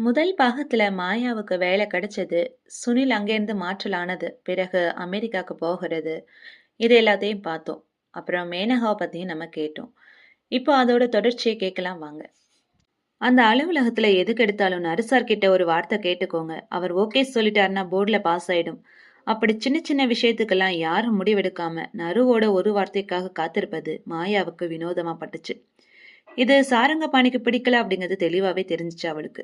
முதல் பாகத்துல மாயாவுக்கு வேலை கிடைச்சது சுனில் அங்கேருந்து மாற்றலானது. பிறகு அமெரிக்காவுக்கு போகிறது. இது எல்லாத்தையும் பார்த்தோம். அப்புறம் மேனகாவை பற்றியும் நம்ம கேட்டோம். இப்போ அதோட தொடர்ச்சியை கேட்கலாம் வாங்க. அந்த அலுவலகத்தில் எதுக்கு எடுத்தாலும் நரிசார் கிட்ட ஒரு வார்த்தை கேட்டுக்கோங்க. அவர் ஓகே சொல்லிட்டாருன்னா போர்டில் பாஸ் ஆயிடும். அப்படி சின்ன சின்ன விஷயத்துக்கெல்லாம் யாரும் முடிவெடுக்காம நருவோட ஒரு வார்த்தைக்காக காத்திருப்பது மாயாவுக்கு வினோதமா பட்டுச்சு. இது சாரங்கபாணிக்கு பிடிக்கல அப்படிங்கிறது தெளிவாவே தெரிஞ்சிச்சு அவளுக்கு.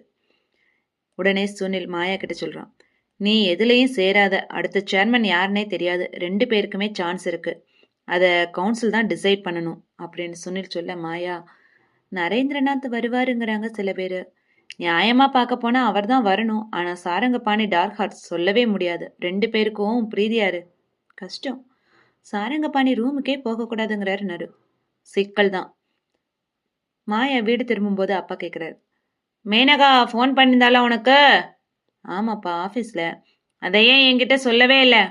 உடனே சுனில் மாயா கிட்ட சொல்கிறான் நீ எதுலேயும் சேராத. அடுத்த சேர்மன் யாருன்னே தெரியாது. ரெண்டு பேருக்குமே சான்ஸ் இருக்கு. அதை கவுன்சில் தான் டிசைட் பண்ணணும் அப்படின்னு சுனில் சொல்ல மாயா நரேந்திரநாத் வருவாருங்கிறாங்க சில பேர். நியாயமாக பார்க்க போனால் அவர் தான் வரணும். ஆனால் சாரங்கபாணி டார்க் ஹார்ட் சொல்லவே முடியாது. ரெண்டு பேருக்கும் பிரீதியாரு கஷ்டம். சாரங்கபாணி ரூமுக்கே போகக்கூடாதுங்கிறாரு நரு சிக்கல் தான். மாயா வீடு திரும்பும்போது அப்பா கேட்குறாரு மேனகா ஃபோன் பண்ணியிருந்தாளா உனக்கு? ஆமாப்பா ஆஃபீஸில் அதை ஏன் என்கிட்ட சொல்லவே இல்லை?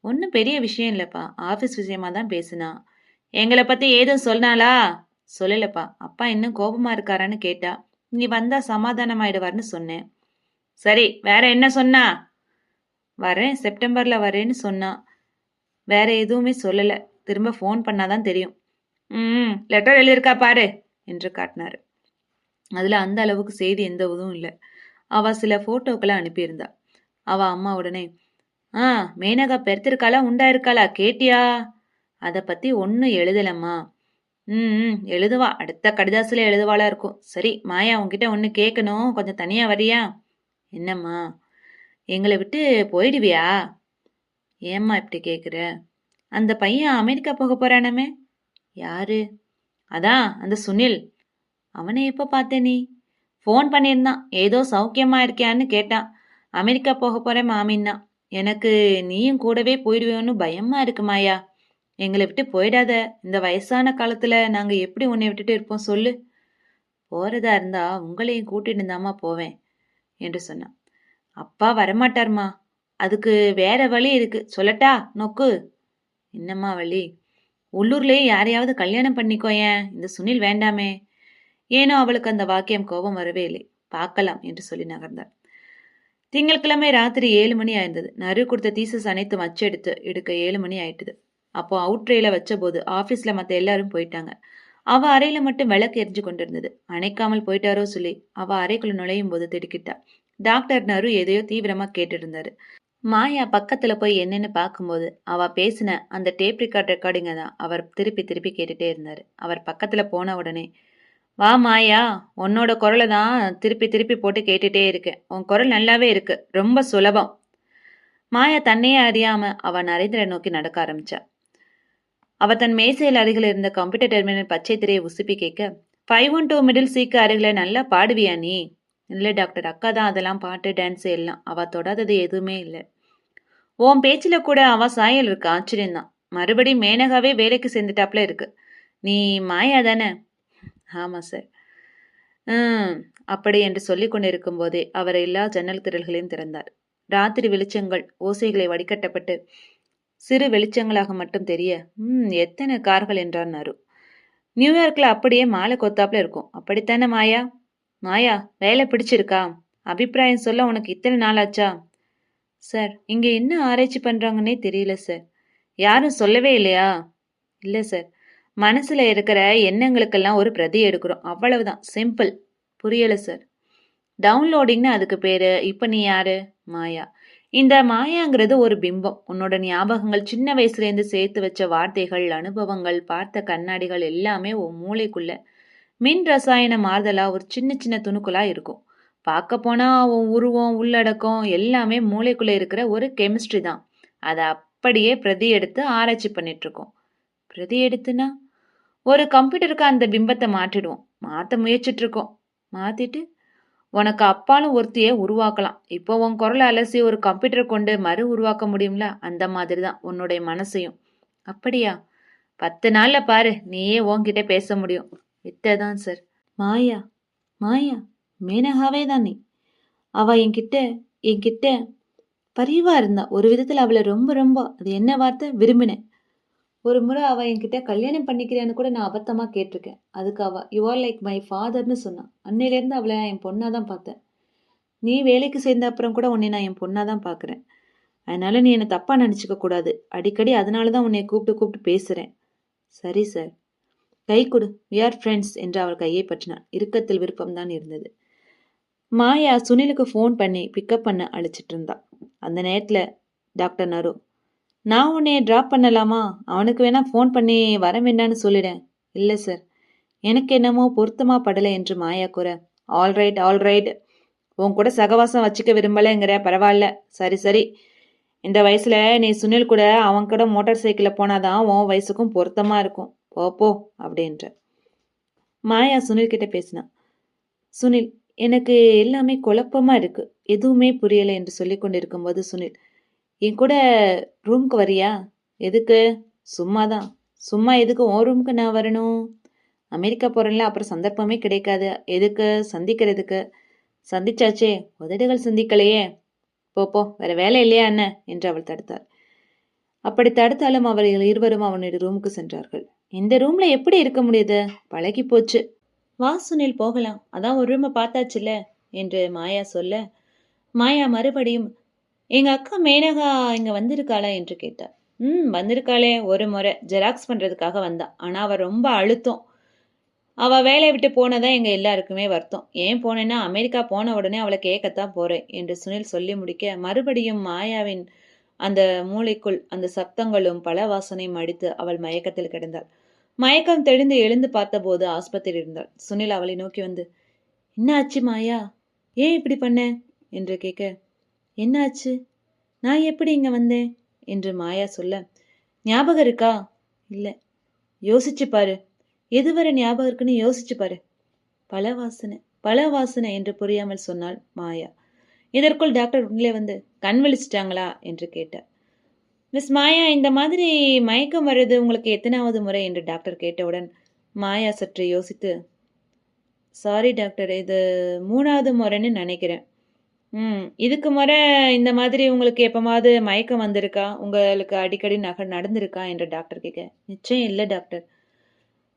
ஒன்றும் பெரிய விஷயம் இல்லைப்பா. ஆஃபீஸ் விஷயமா தான் பேசுனா. எங்களை பற்றி ஏதும் சொன்னாளா? சொல்லலப்பா. அப்பா இன்னும் கோபமாக இருக்காரான்னு கேட்டா. நீ வந்தால் சமாதானமாயிடுவார்னு சொன்னேன். சரி வேற என்ன சொன்னா? வரேன் செப்டம்பரில் வரேன்னு சொன்னான் வேற எதுவுமே சொல்லலை. திரும்ப ஃபோன் பண்ணாதான் தெரியும். ம் லெட்டர் எழுதியிருக்கா பாரு என்று காட்டினார். அதில் அந்த அளவுக்கு செய்தி எந்த இதுவும் இல்லை. அவள் சில ஃபோட்டோக்களை அனுப்பியிருந்தா. அவள் அம்மா உடனே ஆ மேனகா பெருத்திருக்காளா? உண்டா இருக்காளா கேட்டியா? அதை பற்றி ஒன்றும் எழுதலம்மா. ம் எழுதுவா. அடுத்த கடிதாசில எழுதுவாளா இருக்கும். சரி மாயா உன்கிட்ட ஒன்று கேட்கணும் கொஞ்சம் தனியாக வரியா? என்னம்மா? எங்களை விட்டு போயிடுவியா? ஏம்மா இப்படி கேட்குற அந்த பையன் அமெரிக்கா போக போகிறானமே யாரு? அதான் அந்த சுனில். அவனை எப்போ பார்த்த நீ? ஃபோன் பண்ணியிருந்தான். ஏதோ சௌக்கியமாக இருக்கியான்னு கேட்டான். அமெரிக்கா போக போகிறேன் மாமின்னா. எனக்கு நீயும் கூடவே போயிடுவேன்னு பயமா இருக்குமாயா எங்களை விட்டு போயிடாத. இந்த வயசான காலத்தில் நாங்கள் எப்படி உன்னை விட்டுட்டு இருப்போம் சொல்லு. போகிறதா இருந்தா உங்களையும் கூட்டிட்டு இருந்தாமா போவேன் என்று சொன்னான். அப்பா வரமாட்டார்மா. அதுக்கு வேற வழி இருக்கு. சொல்லட்டா நோக்கு. என்னம்மா வழி? உள்ளூர்லேயே யாரையாவது கல்யாணம் பண்ணிக்கோ ஏன்? இந்த சுனில் வேண்டாமே. ஏனோ அவளுக்கு அந்த வாக்கியம் கோபம் வரவே இல்லை. பார்க்கலாம் என்று சொல்லி நகர்ந்தார் திங்கட்கிழமை ராத்திரி ஏழு மணி ஆயிருந்தது. நறு கொடுத்த தீசஸ் அனைத்தும் அச்செடுத்து எடுக்க ஏழு மணி ஆயிட்டுது. அப்போ அவுட் ட்ரேல வச்ச போது ஆபீஸ்ல மத்த எல்லாரும் போயிட்டாங்க. அவ அறையில மட்டும் விளக்கு எரிஞ்சு கொண்டிருந்தது. அணைக்காமல் போயிட்டாரோ சொல்லி அவ அறைக்குள்ள நுழையும் போது திடுக்கிட்டா. டாக்டர் நரு எதையோ தீவிரமா கேட்டுருந்தாரு. மாயா பக்கத்துல போய் என்னன்னு பார்க்கும்போது அவ பேசின அந்த டேப் ரெக்கார்ட் ரெக்கார்டிங்க தான் அவர் திருப்பி திருப்பி கேட்டுட்டே இருந்தாரு. அவர் பக்கத்துல போன உடனே வா மாயா உன்னோட குரலை தான் திருப்பி திருப்பி போட்டு கேட்டுட்டே இருக்கேன் உன் குரல் நல்லாவே இருக்கு. ரொம்ப சுலபம். மாயா தன்னையே அறியாம அவ நரேந்திரன் நோக்கி நடக்க ஆரம்பிச்சா. அவ தன் மேசையில் அருகில் இருந்த கம்ப்யூட்டர் டெர்மினல் பச்சை திரையை உசுப்பி கேட்க ஃபைவ் ஒன் டூ மிடில் சீக்கு அருகில் நல்லா பாடுவியா நீ? இல்லை டாக்டர். அக்கா தான் அதெல்லாம் பாட்டு டான்ஸ் எல்லாம். அவ தொடாதது எதுவுமே இல்லை. உன் பேச்சில் கூட அவ சாயல் இருக்கு? ஆச்சரியம்தான். மறுபடியும் மேனகாவே வேலைக்கு சேர்ந்துட்டாப்ல இருக்கு. நீ மாயா தானே? ஆமாம் சார் ம் அப்படி என்று சொல்லிக் கொண்டிருக்கும் போதே அவர் எல்லா ஜன்னல் திரள்களையும் திறந்தார். ராத்திரி வெளிச்சங்கள் ஓசைகளை வடிகட்டப்பட்டு சிறு வெளிச்சங்களாக மட்டும் தெரிய ம் எத்தனை கார்கள்? என்றார் நரு நியூயார்க்கில் அப்படியே மாலை கொத்தாப்புல இருக்கும். அப்படித்தானே மாயா? மாயா வேலை பிடிச்சிருக்கா? அபிப்பிராயம் சொல்ல உனக்கு இத்தனை நாளாச்சா? சார் இங்கே என்ன ஆராய்ச்சி பண்ணுறாங்கன்னே தெரியல சார். யாரும் சொல்லவே இல்லையா? இல்லை சார். மனசில் இருக்கிற எண்ணங்களுக்கெல்லாம் ஒரு பிரதி எடுக்கிறோம். அவ்வளவுதான். சிம்பிள் புரியலை சார் டவுன்லோடிங்னு அதுக்கு பேர். இப்போ நீ யாரு? மாயா. இந்த மாயாங்கிறது ஒரு பிம்பம். உன்னோட ஞாபகங்கள் சின்ன வயசுலேருந்து சேர்த்து வச்ச வார்த்தைகள் அனுபவங்கள் பார்த்த கண்ணாடிகள் எல்லாமே உன் மூளைக்குள்ள. மின் ரசாயன மாறுதலாக ஒரு சின்ன சின்ன துணுக்குலாக இருக்கும். பார்க்க போனால் உன் உருவம் உள்ளடக்கம் எல்லாமே மூளைக்குள்ளே இருக்கிற ஒரு கெமிஸ்ட்ரி தான். அதை அப்படியே பிரதி எடுத்து ஆராய்ச்சி பண்ணிட்டு இருக்கோம். பிரதி எடுத்துனா? ஒரு கம்ப்யூட்டருக்கு அந்த பிம்பத்தை மாற்றிடுவோம். மாற்ற முயற்சிட்டு இருக்கோம் மாத்திட்டு உனக்கு அப்பாலும் ஒருத்தியே உருவாக்கலாம். இப்போ உன் குரலை அலசி ஒரு கம்ப்யூட்டர் கொண்டு மறு உருவாக்க முடியும்ல? அந்த மாதிரி தான் உன்னுடைய மனசையும். அப்படியா? பத்து நாள்ல பாரு நீயே உன்கிட்ட பேச முடியும். வித்ததான் சார் மாயா மாயா மேனகாவே தான் நீ. அவ என்கிட்ட என்கிட்ட பரிவா இருந்தா. ஒரு விதத்துல அவளை ரொம்ப ரொம்ப அது என்ன வார்த்தை? விரும்பினேன். ஒரு முறை அவள் என்கிட்ட கல்யாணம் பண்ணிக்கிறேன்னு கூட நான் அபத்தமாக கேட்டிருக்கேன். அதுக்கு அவள் யூ ஆர் லைக் மை ஃபாதர்னு சொன்னான் அன்னையிலேருந்து அவளை நான் என் பொண்ணாக தான் பார்த்தேன். நீ வேலைக்கு சேர்ந்த அப்புறம் கூட உன்னை நான் என் பொண்ணாக தான் பார்க்குறேன் அதனால நீ என்னை தப்பாக நினச்சிக்க கூடாது. அடிக்கடி அதனால தான் உன்னை கூப்பிட்டு கூப்பிட்டு பேசுகிறேன் சரி சார் கை கொடு. வி ஆர் ஃப்ரெண்ட்ஸ் என்று அவள் கையை பற்றினான் இறுக்கத்தில் விருப்பம்தான் இருந்தது. மாயா சுனிலுக்கு ஃபோன் பண்ணி பிக்கப் பண்ண அழைச்சிட்டு இருந்தா. அந்த நேரத்தில் டாக்டர் நரு நான் உன்னைய ட்ராப் பண்ணலாமா? அவனுக்கு வேணா ஃபோன் பண்ணி வர வேண்டான்னு சொல்லிடேன் இல்லை சார் எனக்கு என்னமோ பொருத்தமாக படலை என்று மாயா கூற. ஆல்ரைட் ஆல்ரைட் உன் கூட சகவாசம் வச்சுக்க விரும்பலைங்கிற பரவாயில்ல. சரி சரி. இந்த வயசில் நீ சுனில் கூட அவன் கூட மோட்டார் சைக்கிளில் போனாதான் உன் வயசுக்கும் பொருத்தமாக இருக்கும். போப்போ அப்படின்ற. மாயா சுனில் கிட்ட பேசினா. சுனில் எனக்கு எல்லாமே குழப்பமாக இருக்குது எதுவுமே புரியலை என்று சொல்லி கொண்டிருக்கும் போது சுனில் என் கூட ரூம்க்கு வரியா? எதுக்கு? சும்மா தான் சும்மா எதுக்கு ஓ ரூமுக்கு நான் வரணும்? அமெரிக்கா போகிறேன்ல அப்புறம் சந்தர்ப்பமே கிடைக்காது. எதுக்கு? சந்திக்கிறதுக்கு. சந்திச்சாச்சே. உதடுகள் சந்திக்கலையே. போப்போ வேற வேலை இல்லையா என்ன? என்று அவள் தடுத்தாள். அப்படி தடுத்தாலும் அவர்கள் இருவரும் அவனுடைய ரூமுக்கு சென்றார்கள். இந்த ரூம்ல எப்படி இருக்க முடியுது? பழகி போச்சு. வா சுனில் போகலாம். அதான் ஒரு ரூமை பார்த்தாச்சுல்ல? என்று மாயா சொல்ல மாயா மறுபடியும் எங்க அக்கா மேனகா இங்க வந்திருக்காளா என்று கேட்டார். ம் வந்திருக்காளே ஒரு முறை. ஜெராக்ஸ் பண்றதுக்காக வந்தா. ஆனா அவ ரொம்ப அழுத்தம். அவ வேலையை விட்டு போனதான் எங்க எல்லாருக்குமே வருத்தம். ஏன் போனேன்னா அமெரிக்கா போன உடனே அவளை கேட்கத்தான் போறேன் என்று சுனில் சொல்லி முடிக்க மறுபடியும் மாயாவின் அந்த மூளைக்குள் அந்த சப்தங்களும் பல வாசனையும் அடித்து அவள் மயக்கத்தில் கிடந்தாள். மயக்கம் தெளிந்து எழுந்து பார்த்தபோது ஆஸ்பத்திரி இருந்தாள். சுனில் அவளை நோக்கி வந்து என்ன ஆச்சு மாயா? ஏன் இப்படி பண்ண? என்று கேட்க என்னாச்சு? நான் எப்படி இங்க வந்தேன்? என்று மாயா சொல்ல ஞாபகம் இருக்கா? இல்லை. யோசிச்சு பாரு. எதுவரை ஞாபகம் இருக்குன்னு யோசிச்சு பாரு. பல வாசனை பல வாசனை என்று புரியாமல் சொன்னாள் மாயா. இதற்குள் டாக்டர் உள்ளே வந்து கண் விழிச்சிட்டாங்களா? என்று கேட்டார். மிஸ் மாயா இந்த மாதிரி மயக்கம் வர்றது உங்களுக்கு எத்தனாவது முறை? என்று டாக்டர் கேட்டவுடன் மாயா சற்று யோசித்து சாரி டாக்டர் இது மூணாவது முறைன்னு நினைக்கிறேன். ம். இதுக்கு முறை இந்த மாதிரி உங்களுக்கு எப்பமாவது மயக்கம் வந்திருக்கா? உங்களுக்கு அடிக்கடி நக நடந்திருக்கா? என்று டாக்டர் கேட்க நிச்சயம் இல்லை டாக்டர்.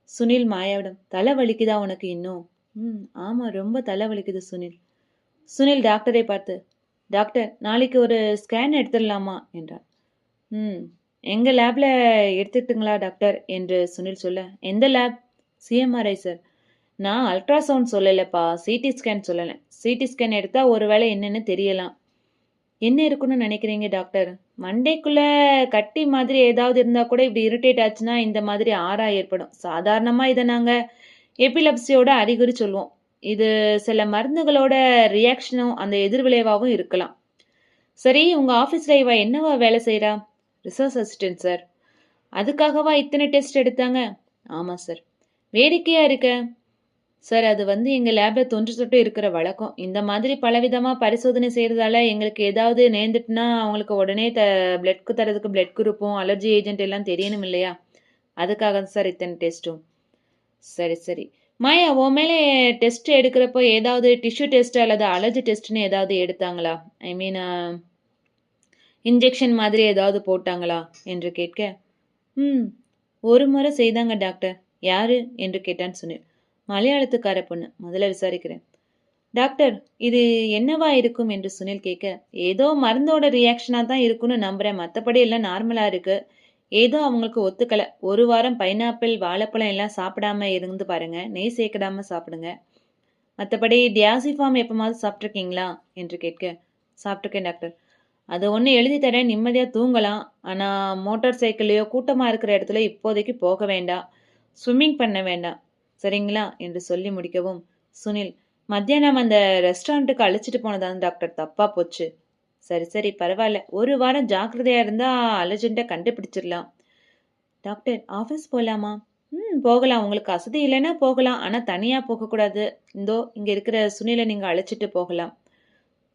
சுனில் மாயாவிடம் தலை வலிக்குதா உனக்கு இன்னும்? ம் ஆமாம் ரொம்ப தலை வலிக்குது சுனில். சுனில் டாக்டரை பார்த்து டாக்டர் நாளைக்கு ஒரு ஸ்கேன் எடுத்துடலாமா? என்றார். ம் எங்கள் லேபில் எடுத்துட்டுங்களா டாக்டர்? என்று சுனில் சொல்ல எந்த லேப்? CMRI sir. நான் அல்ட்ராசவுண்ட் சொல்லலைப்பா சிடி ஸ்கேன் சொல்லலை. சிடி ஸ்கேன் எடுத்தால் ஒருவேளை என்னென்னு தெரியலாம். என்ன இருக்குன்னு நினைக்கிறீங்க டாக்டர்? மண்டேக்குள்ளே கட்டி மாதிரி ஏதாவது இருந்தால் கூட இப்படி இரிட்டேட் ஆச்சுன்னா இந்த மாதிரி ஆறா ஏற்படும். சாதாரணமாக இதை நாங்கள் எபிலப்சியோட அறிகுறி சொல்லுவோம் இது சில மருந்துகளோட ரியாக்ஷனும் அந்த எதிர்விளைவாகவும் இருக்கலாம். சரி உங்கள் ஆஃபீஸில் இவ என்னவா வேலை செய்கிறா ரிசர்ச் அசிஸ்டன்ட் சார் அதுக்காகவா இத்தனை டெஸ்ட் எடுத்தாங்க? ஆமாம் சார் வேடிக்கையாக இருக்க. சார் அது வந்து எங்கள் லேபில் தொன்று தொட்டு இருக்கிற வழக்கம். இந்த மாதிரி பலவிதமாக பரிசோதனை செய்கிறதால எங்களுக்கு ஏதாவது நேர்ந்துட்டுனா அவங்களுக்கு உடனே த பிளட்க்கு தரதுக்கு பிளட் குரூப்பும் அலர்ஜி ஏஜென்ட் எல்லாம் தெரியணும் இல்லையா? அதுக்காக தான் சார் இத்தனை டெஸ்ட்டும் சரி சரி. மாயா உன் மேலே டெஸ்ட் எடுக்கிறப்போ ஏதாவது டிஷ்யூ டெஸ்ட் அல்லது அலர்ஜி டெஸ்ட்னு ஏதாவது எடுத்தாங்களா? ஐ மீன் இன்ஜெக்ஷன் மாதிரி ஏதாவது போட்டாங்களா? என்று கேட்க ம் ஒரு முறை செய்தாங்க டாக்டர். யாரு? என்று கேட்டான்னு சொன்னேன் மலையாளத்துக்கார பொண்ணு. முதல்ல விசாரிக்கிறேன். டாக்டர் இது என்னவா இருக்கும் என்று சுனில் கேட்க ஏதோ மருந்தோட ரியாக்ஷனாக தான் இருக்கும்னு நம்புறேன். மற்றபடி எல்லாம் நார்மலாக இருக்கு. ஏதோ அவங்களுக்கு ஒத்துக்கலை. ஒரு வாரம் பைனாப்பிள் வாழைப்பழம் எல்லாம் சாப்பிடாம இருந்து பாருங்க. நெய் சேர்க்கடாம சாப்பிடுங்க. மற்றபடி டியாசிஃபார்ம் எப்போமாவது சாப்பிட்ருக்கீங்களா என்று கேட்க சாப்பிட்ருக்கேன் டாக்டர். அதை ஒன்று எழுதி தரேன். நிம்மதியாக தூங்கலாம். ஆனால் மோட்டார் சைக்கிள்லையோ கூட்டமாக இருக்கிற இடத்துல இப்போதைக்கு போக வேண்டாம். ஸ்விம்மிங் பண்ண வேண்டாம். சரிங்களா? என்று சொல்லி முடிக்கவும் சுனில் மத்தியானம் அந்த ரெஸ்டாரண்ட்டுக்கு அழைச்சிட்டு போனதான் டாக்டர் தப்பா போச்சு. சரி சரி பரவாயில்ல. ஒரு வாரம் ஜாக்கிரதையா இருந்தா அலர்ஜென்ட்டை கண்டுபிடிச்சிடலாம். டாக்டர் ஆஃபீஸ் போகலாமா ம் போகலாம். உங்களுக்கு அசதி இல்லைன்னா போகலாம். ஆனால் தனியாக போகக்கூடாது. இந்தோ இங்கே இருக்கிற சுனிலை நீங்கள் அழைச்சிட்டு போகலாம்.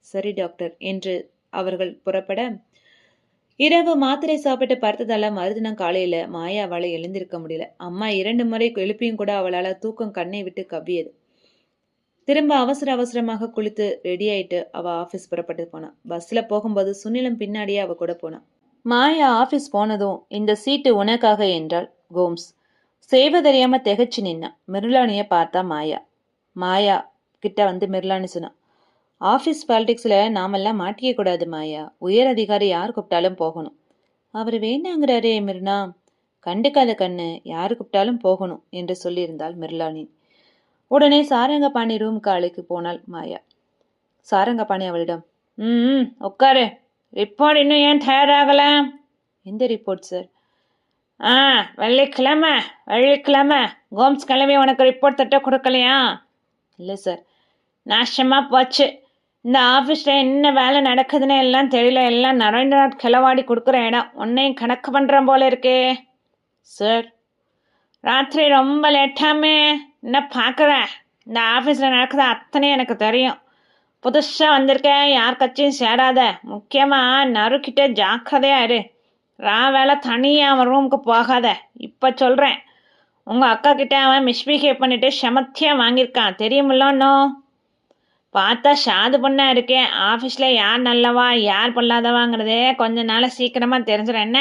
சரி டாக்டர் என்று அவர்கள் புறப்பட இரவு மாத்திரை சாப்பிட்டு படுத்ததால மறுதினம் காலையில மாயா அவளை எழுந்திருக்க முடியல. அம்மா இரண்டு முறை எழுப்பியும் கூட அவளால தூக்கம் கண்ணை விட்டு கவ்வியது. திரும்ப அவசர அவசரமாக குளித்து ரெடி ஆயிட்டு அவ ஆபீஸ் புறப்பட்டு போனான் பஸ்ல போகும்போது சுனிலம் பின்னாடியே அவ கூட போனான் மாயா ஆபீஸ் போனதும் இந்த சீட்டு உனக்காக என்றாள் கோம்ஸ். செய்வதறியாம திகச்சு நின்னான் மிருளானிய பார்த்தா மாயா. மாயா கிட்ட வந்து மிருளானி சொன்னான் ஆஃபீஸ் பாலிடிக்ஸில் நாமெல்லாம் மாட்டிக்க கூடாது மாயா. உயர் அதிகாரி யார் கூப்பிட்டாலும் போகணும். அவர் வேணாங்கிறாரே மிர்னா. கண்டுக்காத கண்ணு. யார் கூப்பிட்டாலும் போகணும் என்று சொல்லியிருந்தாள் மிர்லானி உடனே சாரங்கபாணி ரூமுக்கு அழைக்கு போனாள் மாயா. சாரங்கபாணி அவளிடம் ம் உட்காரு. ரிப்போர்ட் இன்னும் ஏன் தயாராகல? எந்த ரிப்போர்ட் சார் ஆ வெள்ளிக்கிழமை வெள்ளிக்கிழமை. கோம்ஸ் கிழமை உனக்கு ரிப்போர்ட் தட்ட கொடுக்கலையா? இல்லை சார் நாசமாக போச்சு. இந்த ஆஃபீஸில் என்ன வேலை நடக்குதுன்னு எல்லாம் தெரியல. எல்லாம் நரேந்திரநாத் கிளவாடி கொடுக்குற இடம். உன்னையும் கணக்கு பண்ணுறேன் போல இருக்கே. சார் ராத்திரி ரொம்ப லேட்டாமே என்ன பார்க்குற? இந்த ஆஃபீஸில் நடக்குது அத்தனையும் எனக்கு தெரியும். புதுசாக வந்திருக்கேன் யார் கட்சியும் சேராத. முக்கியமாக நறுக்கிட்ட ஜாக்கிரதையாக இரு. ரா வேலை தனியாக அவன் ரூமுக்கு போகாத. இப்போ சொல்கிறேன் உங்கள் அக்கா கிட்ட அவன் மிஸ்பிஹேவ் பண்ணிட்டு செமத்தியாக வாங்கியிருக்கான். தெரியுமில்லன்னோ பார்த்தா ஷாது பொண்ணா இருக்கேன் ஆஃபீஸில் யார் நல்லவா யார் பொல்லாதவாங்கிறதே கொஞ்ச நாள் சீக்கிரமாக தெரிஞ்சிடும் என்ன?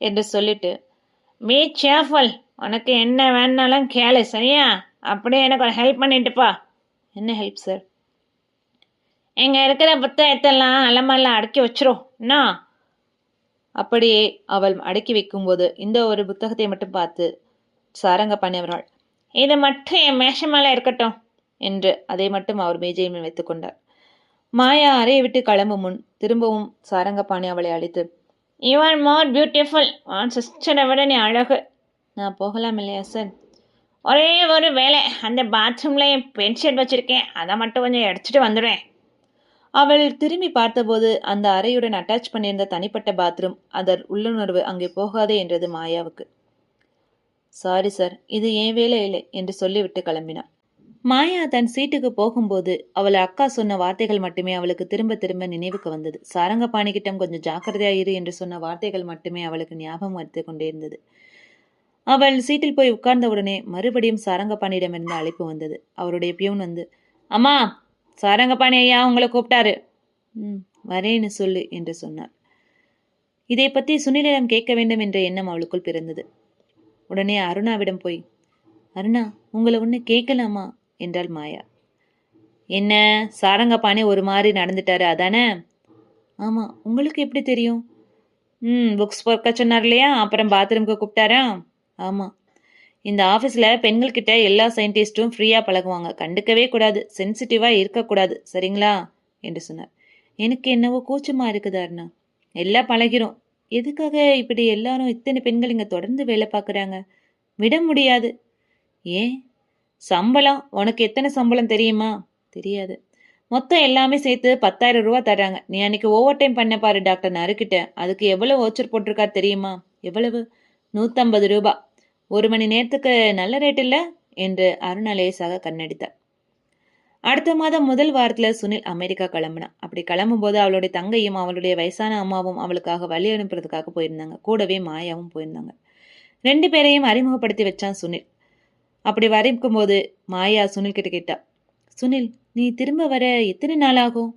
என்று சொல்லிட்டு மீ சேஃபல் உனக்கு என்ன வேணாலும் கேளு சரியா? அப்படியே எனக்கு ஒரு ஹெல்ப் பண்ணிட்டுப்பா என்ன ஹெல்ப் சார் இங்கே இருக்கிற புத்தகத்தெல்லாம் அலமாரில் அடக்கி வச்சிரும். என்ன? அப்படியே அவள் அடக்கி வைக்கும்போது இந்த ஒரு புத்தகத்தை மட்டும் பார்த்து சாரங்க பண்ணியவர்கள் இது மட்டும் என் மேஷமால இருக்கட்டும். என்று அதை மட்டும் அவர் மேஜை மேல் வைத்துக் கொண்டார். மாயா அறையை விட்டு கிளம்பும் முன் திரும்பவும் சாரங்கபாணி அவளை அழைத்து you are more beautiful than சிஸ்டரை விட நீ அழகு நான் போகலாம் இல்லையா சார் ஒரே ஒரு வேலை அந்த பாத்ரூமில் என் பென்ஷன் வச்சுருக்கேன். அதை மட்டும் கொஞ்சம் எடுத்துட்டு வந்துடுவேன் அவள் திரும்பி பார்த்தபோது அந்த அறையுடன் அட்டாச் பண்ணியிருந்த தனிப்பட்ட பாத்ரூம் அதர் உள்ளுணர்வு அங்கே போகாதே என்றது மாயாவுக்கு. சாரி சார் இது என் வேலை இல்லை என்று சொல்லிவிட்டு கிளம்பினான் மாயா தன் சீட்டுக்கு போகும்போது அவள் அக்கா சொன்ன வார்த்தைகள் மட்டுமே அவளுக்கு திரும்ப திரும்ப நினைவுக்கு வந்தது. சாரங்கபாணிக்கிட்டம் கொஞ்சம் ஜாக்கிரதையா இரு என்று சொன்ன வார்த்தைகள் மட்டுமே அவளுக்கு ஞாபகம் வைத்து கொண்டே இருந்தது அவள் சீட்டில் போய் உட்கார்ந்தவுடனே மறுபடியும் சாரங்கபாணியிடமிருந்து அழைப்பு வந்தது. அவருடைய பியூன் வந்து அம்மா சாரங்கபாணி ஐயா உங்களை கூப்பிட்டாரு. ம் வரேன்னு சொல்லு என்று சொன்னார். இதை பற்றி சுனிலிடம் கேட்க வேண்டும் என்ற எண்ணம் அவளுக்குள் பிறந்தது. உடனே அருணாவிடம் போய் அருணா உங்களை ஒன்று கேட்கலாமா? என்றாள் மாயா. என்ன சாரங்கப்பானே ஒரு மாதிரி நடந்துட்டாரு அதானே? ஆமாம் உங்களுக்கு எப்படி தெரியும்? ம் புக்ஸ் பொறுக்க சொன்னார் இல்லையா அப்புறம் பாத்ரூம்க்கு கூப்பிட்டாரா? ஆமாம் இந்த ஆஃபீஸில் பெண்கள்கிட்ட எல்லா சயின்டிஸ்ட்டும் ஃப்ரீயாக பழகுவாங்க. கண்டுக்கவே கூடாது சென்சிட்டிவாக இருக்கக்கூடாது சரிங்களா? என்று சொன்னார். எனக்கு என்னவோ கூச்சமாக இருக்குது அருணா. எல்லாம் பழகிறோம். எதுக்காக இப்படி எல்லாரும் இத்தனை பெண்கள் இங்கே தொடர்ந்து வேலை பார்க்குறாங்க? விட முடியாது. ஏன்? சம்பளம்? உனக்கு எத்தனை சம்பளம் தெரியுமா? தெரியாது. மொத்தம் எல்லாமே சேர்த்து பத்தாயிரம் ரூபா தர்றாங்க. நீ அன்னைக்கு ஓவர் டைம் பண்ண பாரு டாக்டர் நறுக்கிட்ட அதுக்கு எவ்வளவு ஓச்சர் போட்டிருக்கா தெரியுமா? எவ்வளவு? நூற்றம்பது ரூபா. ஒரு மணி நேரத்துக்கு நல்ல ரேட் இல்லை? என்று அருணா லேசாக கண்ணடித்தார். அடுத்த மாதம் முதல் வாரத்தில் சுனில் அமெரிக்கா கிளம்புனான். அப்படி கிளம்பும்போது அவளுடைய தங்கையும் அவளுடைய வயசான அம்மாவும் அவளுக்காக வழி அனுப்புறதுக்காக போயிருந்தாங்க. கூடவே மாயாவும் போயிருந்தாங்க. ரெண்டு பேரையும் அறிமுகப்படுத்தி வச்சான் சுனில். அப்படி வரைக்கும்போது மாயா சுனில் கிட்ட கேட்டா சுனில் நீ திரும்ப வர எத்தனை நாள் ஆகும்?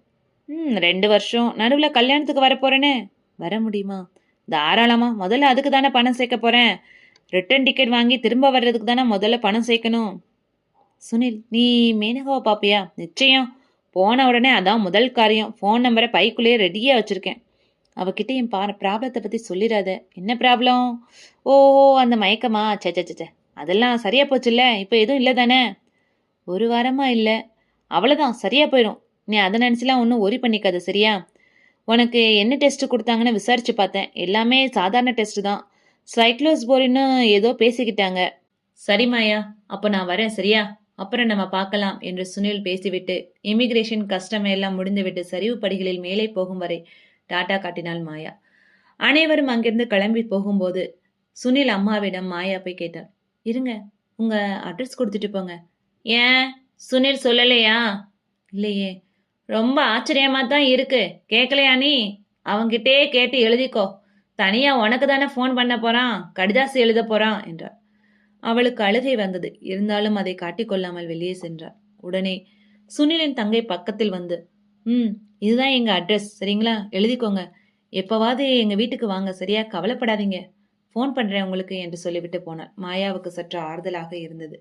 ம் ரெண்டு வருஷம். நடுவில் கல்யாணத்துக்கு வர வர முடியுமா? தாராளமா. முதல்ல அதுக்கு தானே பணம் சேர்க்க போறேன். ரிட்டர்ன் டிக்கெட் வாங்கி திரும்ப வர்றதுக்கு தானே முதல்ல பணம் சேர்க்கணும். சுனில் நீ மேனகாவை பாப்பியா? நிச்சயம். போன உடனே அதான் முதல் காரியம். ஃபோன் நம்பரை பைக்குள்ளேயே ரெடியாக வச்சுருக்கேன். அவகிட்ட என் பா ப்ராப்ளத்தை பற்றி சொல்லிடாத. என்ன ப்ராப்ளம்? ஓ அந்த மயக்கமா? சே சே சே அதெல்லாம் சரியாக போச்சுல்ல? இப்போ எதுவும் இல்லை தானே? ஒரு வாரமாக இல்லை. அவ்வளோதான் சரியாக போயிடும். நீ அதை நினச்சிலாம் ஒன்றும் ஒரி பண்ணிக்காத சரியா? உனக்கு என்ன டெஸ்ட் கொடுத்தாங்கன்னு விசாரிச்சு பார்த்தேன். எல்லாமே சாதாரண டெஸ்ட் தான். சைக்ளோஸ்போரின்னு ஏதோ பேசிக்கிட்டாங்க. சரி மாயா அப்போ நான் வரேன் சரியா? அப்புறம் நம்ம பார்க்கலாம் என்று சுனில் பேசிவிட்டு இமிகிரேஷன் கஷ்டம் எல்லாம் முடிந்துவிட்டு சரிவு படிகளில் மேலே போகும் வரை டாட்டா காட்டினாள் மாயா. அனைவரும் அங்கிருந்து கிளம்பி போகும்போது சுனில் அம்மாவிடம் மாயா போய் கேட்டார். இருங்க உங்க அட்ரஸ் கொடுத்துட்டு போங்க. ஏன்? சுனில் சொல்லலையா? இல்லையே. ரொம்ப ஆச்சரியமா தான் இருக்கு. கேட்கலையா நீ? அவங்கிட்டே கேட்டு எழுதிக்கோ. தனியா உனக்கு தானே ஃபோன் பண்ண போறான். கடிதாசு எழுத போறான் என்றார் அவளுக்கு அழுகை வந்தது. இருந்தாலும் அதை காட்டிக்கொள்ளாமல் வெளியே சென்றார் உடனே சுனிலின் தங்கை பக்கத்தில் வந்து ம் இதுதான் எங்க அட்ரஸ் சரிங்களா? எழுதிக்கோங்க. எப்பவாவது எங்க வீட்டுக்கு வாங்க. சரியா? கவலைப்படாதீங்க. ஃபோன் பண்ணுறேன் உங்களுக்கு என்று சொல்லிவிட்டு போனாள் மாயாவுக்கு சற்று ஆறுதலாக இருந்தது.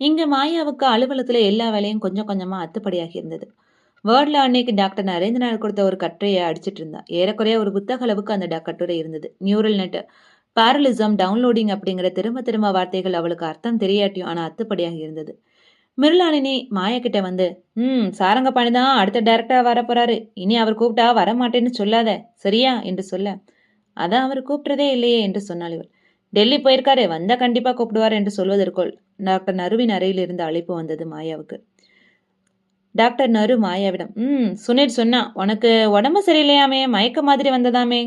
இங்கே மாயாவுக்கு அலுவலகத்தில் எல்லா வேலையும் கொஞ்சம் கொஞ்சமாக அத்துப்படியாகி இருந்தது. வேர்டில் அன்னைக்கு டாக்டர் நரேந்திரநாத் கொடுத்த ஒரு கட்டுரையை அடிச்சிட்டு இருந்தா ஏறக்குறைய ஒரு புத்தக அளவுக்கு அந்த கட்டுரை இருந்தது. நியூரல் நெட் பேரலிசம் டவுன்லோடிங் அப்படிங்கிற திரும்ப திரும்ப வார்த்தைகள் அவளுக்கு அர்த்தம் தெரியாட்டியும் ஆனால் அத்துப்படியாக இருந்தது. மிருளாளினி மாயா கிட்ட வந்து ம் சாரங்கபாணி தான் அடுத்த டைரக்டரா வரப்போறாரு. இனி அவர் கூப்பிட்டா வர மாட்டேன்னு சொல்லாத. சரியா? என்று சொல்ல அதான் அவர் கூப்பிட்டதே இல்லையே என்று சொன்னாள் இவள். டெல்லி போயிருக்காரு வந்தா கண்டிப்பா கூப்பிடுவார் என்று சொல்வதற்குள் டாக்டர் நருவின் அறையில் இருந்து அழைப்பு வந்தது மாயாவுக்கு. டாக்டர் நரு மாயாவிடம் ம் சுனில் சொன்னா உனக்கு உடம்பு சரியில்லையாமே? மயக்க மாதிரி வந்ததாமே?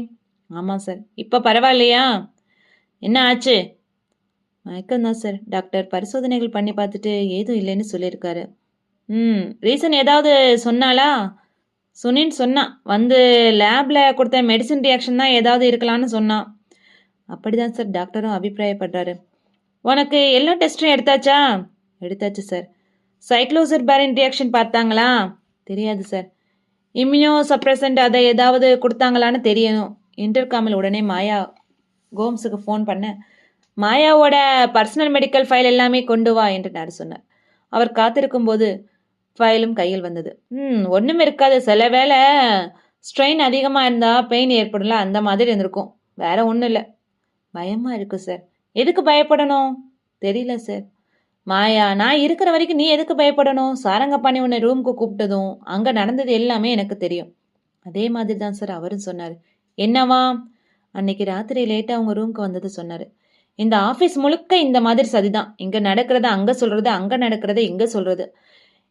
ஆமாம் சார். இப்போ பரவாயில்லையா? என்ன ஆச்சு? மயக்கம்தான் சார். டாக்டர் பரிசோதனைகள் பண்ணி பார்த்துட்டு ஏதும் இல்லைன்னு சொல்லியிருக்காரு. ம் ரீசன் ஏதாவது சொன்னாலா சுனின் சொன்னான் வந்து லேபில் கொடுத்த மெடிசின் ரியாக்ஷன் தான் ஏதாவது இருக்கலாம்னு சொன்னான் அப்படிதான் சார் டாக்டரும் அபிப்பிராயப்படுறாரு. உனக்கு எல்லா டெஸ்ட்டும் எடுத்தாச்சா? எடுத்தாச்சு சார். சைக்ளோசர் பேரின் ரியாக்ஷன் பார்த்தாங்களா? தெரியாது சார். இம்யூனோ சப்ரசன்ட் அதை ஏதாவது கொடுத்தாங்களான்னு தெரியணும். இன்டர்காமில் உடனே மாயா கோம்ஸுக்கு ஃபோன் பண்ண. மாயாவோட பர்சனல் மெடிக்கல் ஃபைல் எல்லாமே கொண்டு வா என்று நான் சொன்னார். அவர் காத்திருக்கும் போது ஃபைலும் கையில் வந்தது. ம் ஒன்றும் இருக்காது. சில வேளை ஸ்ட்ரெயின் அதிகமாக இருந்தால் பெயின் ஏற்படல அந்த மாதிரி இருந்திருக்கும். வேற ஒன்றும் இல்லை. பயமாக இருக்கு சார் எதுக்கு பயப்படணும்? தெரியல சார் மாயா நான் இருக்கிற வரைக்கும் நீ எதுக்கு பயப்படணும்? சாரங்கப்பாணி உன்னை ரூமுக்கு கூப்பிட்டதும் அங்கே நடந்தது எல்லாமே எனக்கு தெரியும். அதே மாதிரி தான் சார் அவரும் சொன்னார். என்னவா? அன்னைக்கு ராத்திரி லேட்டாக அவங்க ரூமுக்கு வந்தது சொன்னார். இந்த ஆஃபீஸ் முழுக்க இந்த மாதிரி சதிதான் இங்கே நடக்கிறத அங்கே சொல்கிறது அங்கே நடக்கிறத இங்கே சொல்கிறது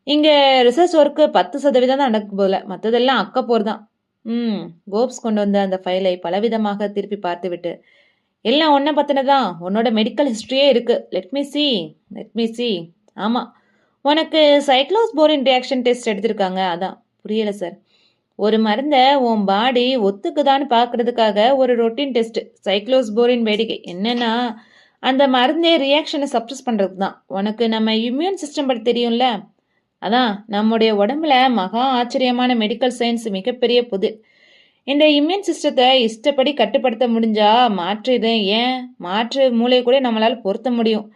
இங்கே ரிசர்ச் ஒர்க்கு பத்து சதவீதம் தான் நடக்க போதில் மற்றதெல்லாம் அக்க தான். ம் கோப்ஸ் கொண்டு வந்த அந்த ஃபைலை பலவிதமாக திருப்பி பார்த்துவிட்டு. எல்லாம் ஒன்றை பற்றினதான் உன்னோட மெடிக்கல் ஹிஸ்ட்ரியே இருக்குது let me see let me see ஆமாம் உனக்கு சைக்ளோஸ் போரின் ரியாக்ஷன் டெஸ்ட் எடுத்திருக்காங்க. அதான். புரியலை சார் ஒரு மருந்தை உன் பாடி ஒத்துக்குதான்னு பார்க்கறதுக்காக ஒரு ரொட்டீன் டெஸ்ட் சைக்ளோஸ்போரின் வேடிக்கை. என்னன்னா அந்த மருந்தே ரியாக்ஷனை சப்ரஸ் பண்ணுறது தான் உனக்கு நம்ம இம்யூன் சிஸ்டம் பற்றி தெரியும்ல? அதான் நம்முடைய உடம்புல மகா ஆச்சரியமான மெடிக்கல் சயின்ஸ் மிகப்பெரிய புது. இந்த இம்யூன் சிஸ்டத்தை இஷ்டப்படி கட்டுப்படுத்த முடிஞ்சா மாற்று இதை ஏன்? மாற்று மூளை கூட நம்மளால் பொருத்த முடியும்.